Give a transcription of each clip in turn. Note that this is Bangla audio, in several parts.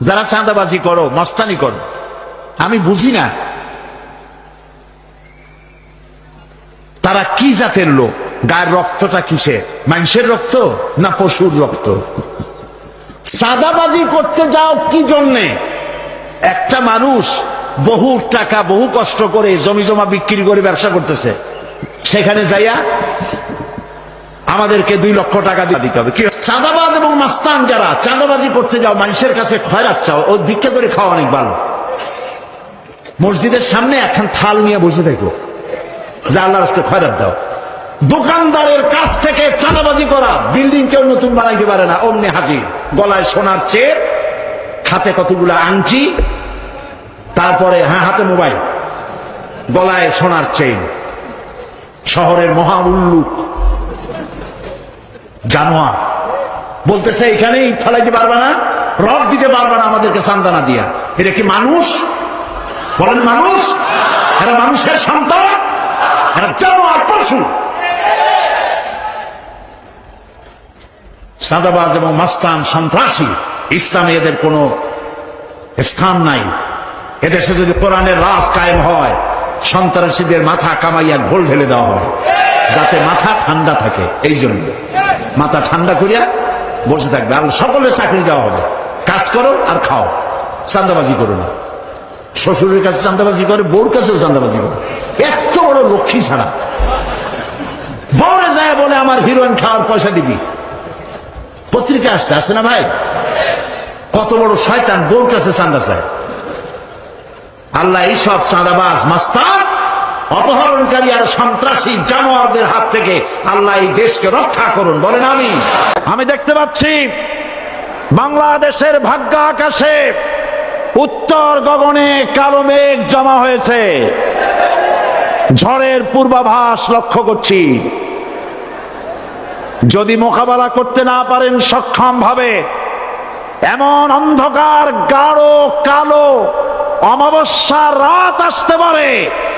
যারা চাঁদাবাজি করো, মস্তানি করো। আমি বুঝি না। তারা কি জাতের লোক? গায়ের রক্তটা কিসের? মানুষের রক্ত না পশুর রক্ত? সাদাবাজি করতে যাও কি জন্যে? একটা মানুষ বহু টাকা, বহু কষ্ট করে জমি জমা বিক্রি করে ব্যবসা করতেছে। সেখানে যাইয়া আমাদেরকে দুই লক্ষ টাকা দিতে হবে। চাঁদাবাজ এবং মাস্তান যারা, চাঁদাবাজি করতে যাও, মানুষের কাছে খয়রাত চাও, ও ভিক্ষা করে খাওয়া অনেক ভালো। মসজিদের সামনে একখান থাল নিয়ে বসে থাকো। যা আল্লাহ রাস্তে খয়রাত দাও। দোকানদারের কাছ থেকে চাঁদাবাজি করা, বিল্ডিং কেউ নতুন বানাইতে পারে না, অমনি হাজির। গলায় সোনার চেয়ে হাতে কতগুলো আংটি, তারপরে হ্যাঁ হাতে মোবাইল, গলায় সোনার চেইন। শহরের মহা উল্লুক জানোয়ার। বলতেছে এখানেই ফেলাইতে পারবে না রক দিতে পারবে না আমাদেরকে সান্দানা দিয়া। এটা কি মানুষ? বলেন মানুষ। এরা মানুষের সন্তান, এরা জানোয়ার, পশু। সাদাবাজ এবং মাস্তান সন্ত্রাসী, ইসলামে এদের কোনো স্থান নাই। এদেশে যদি কোরআনের রাস কায়েম হয়, সন্ত্রাসীদের মাথা কামাইয়া ঘোল ঢেলে দেওয়া হবে, যাতে মাথা ঠান্ডা থাকে এই জন্য মাথা ঠান্ডা করিয়া বসে থাকবে। আর সকলের চাকরি দেওয়া হবে। কাজ করো আর খাও। চান্দাবাজি করো না। শ্বশুরের কাছে চান্দাবাজি করে, বউর কাছেও চান্দাবাজি করে। এত বড় লক্ষ্মী ছাড়া। বউরে যায় বলে, আমার হিরোইন খাওয়ার পয়সা দিবি। পত্রিকা আসছে আসছে না ভাই? কত বড় শয়তান বউর কাছে চান্দা চায়। আল্লাহ এইসব চাঁদাবাজ, মাস্তান। অপহরণকারী আর সন্ত্রাসী জানোয়ারদের হাত থেকে আল্লাহ এই দেশকে রক্ষা করুন। বলেন আমি। আমি দেখতে পাচ্ছি, বাংলাদেশের ভাগ্য আকাশে উত্তর গগনে কালো মেঘ জমা হয়েছে। ঝড়ের পূর্বাভাস লক্ষ্য করছি। যদি মোকাবেলা করতে না পারেন সক্ষম ভাবে এমন অন্ধকার, গাঢ়, কালো অমাবস্যা রাত আসতে পারে।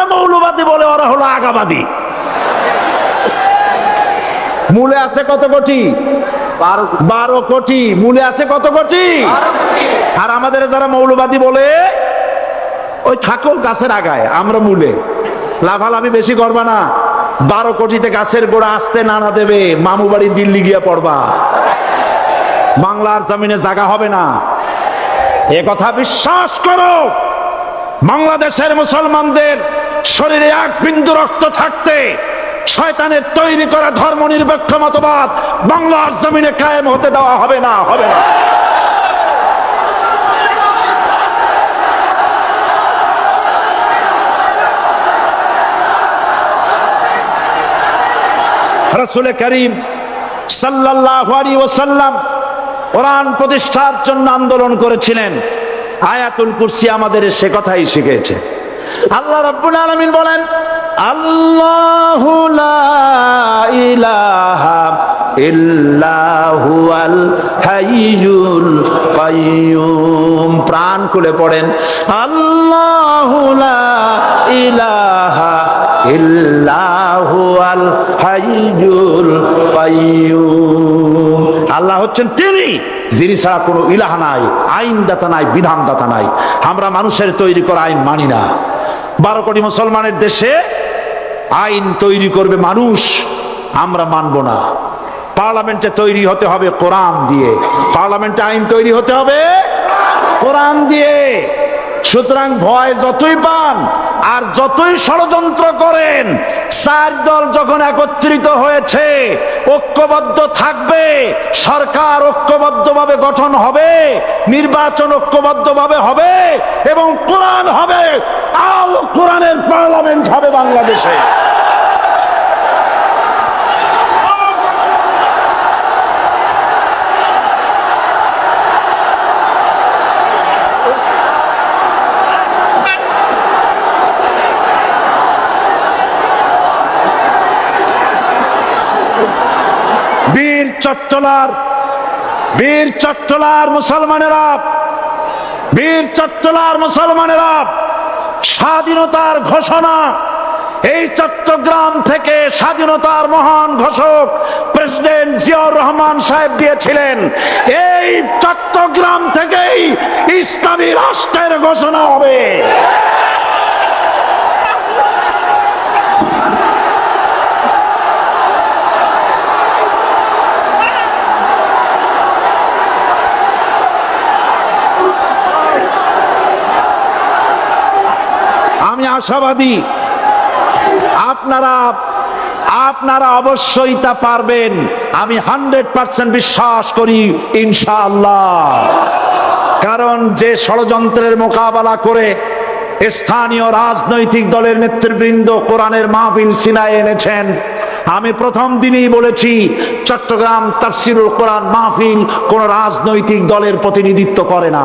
যারা মৌলবাদী বলে ওরা হলো আগাবাদী। মূলে আছে কত কোটি? বারো কোটি। মূলে আছে কত কোটি? আর আমাদের যারা মৌলবাদী বলে ওই ঠাকুর গাছের আগায় আমরা মূলে। লাভালাভি বেশি করবা না। বারো কোটিতে গাছের গোড়া আসতে নানা দেবে মামু বাড়ি দিল্লি গিয়ে পড়বা। বাংলার জমিনে জায়গা হবে না। এ কথা বিশ্বাস করো। বাংলাদেশের মুসলমানদের শরীরে এক বিন্দু রক্ত থাকতে শয়তানের তৈরি করা ধর্ম নিরপেক্ষ মতবাদ বাংলার জমিনে কায়েম হতে দেওয়া হবে না হবে না। রসুল করিম সাল্লাল্লাহু আলাইহি ওয়াসাল্লাম কোরআন প্রতিষ্ঠার জন্য আন্দোলন করেছিলেন। আয়াতুল কুরসি আমাদের সে কথাই শিখেছে আল্লাহ রাব্বুল আলামিন বলেন, আল্লাহু ইলাহা প্রাণ খুলে পড়েন, আল্লাহু ইলাহা আল্লাহ হচ্ছেন তিনি, যিনি ছাড়া কোনো ইলাহা নাই, আইনদাতা নাই, বিধানদাতা নাই। আমরা মানুষের তৈরি করা আইন মানি না। বারো কোটি মুসলমানের দেশে আইন তৈরি করবে মানুষ, আমরা মানব না। পার্লামেন্টে তৈরি হতে হবে কোরআন দিয়ে। পার্লামেন্টে আইন তৈরি হতে হবে কোরআন দিয়ে। সুতরাং ভয় যতই পান আর যতই ষড়যন্ত্র করেন, চার দল যখন একত্রিত হয়েছে, ঐক্যবদ্ধ থাকবে, সরকার ঐক্যবদ্ধভাবে গঠন হবে, নির্বাচন ঐক্যবদ্ধভাবে হবে এবং আল কোরআনের পার্লামেন্ট হবে বাংলাদেশে। বীর চট্টলার বীর চট্টলার মুসলমানেরা বীর চট্টলার মুসলমানেরা স্বাধীনতার ঘোষণা। এই চট্টগ্রাম থেকে স্বাধীনতার মহান ঘোষক প্রেসিডেন্ট জিয়াউর রহমান সাহেব দিয়েছিলেন। এই চট্টগ্রাম থেকেই ইসলামী রাষ্ট্রের ঘোষণা হবে আমি আশাবাদী। আপনারা আপনারা অবশ্যই তা পারবেন। আমি হান্ড্রেড পার্সেন্ট বিশ্বাস করি, ইনশাআল্লাহ। কারণ যে ষড়যন্ত্রের মোকাবেলা করে স্থানীয় রাজনৈতিক দলের নেতৃবৃন্দ কোরআনের মাহফিল সিনায় এনেছেন, আমি প্রথম দিনেই বলেছি, চট্টগ্রাম তাফসিরুল কোরআন মাহফিল কোন রাজনৈতিক দলের প্রতিনিধিত্ব করে না।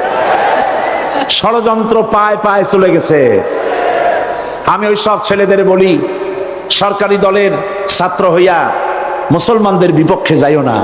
ষড়যন্ত্র পায় পায় চলে গেছে। আমি ওই সব ছেলেদের বলি, সরকারি দলের ছাত্র হইয়া মুসলমানদের বিপক্ষে যাইও না।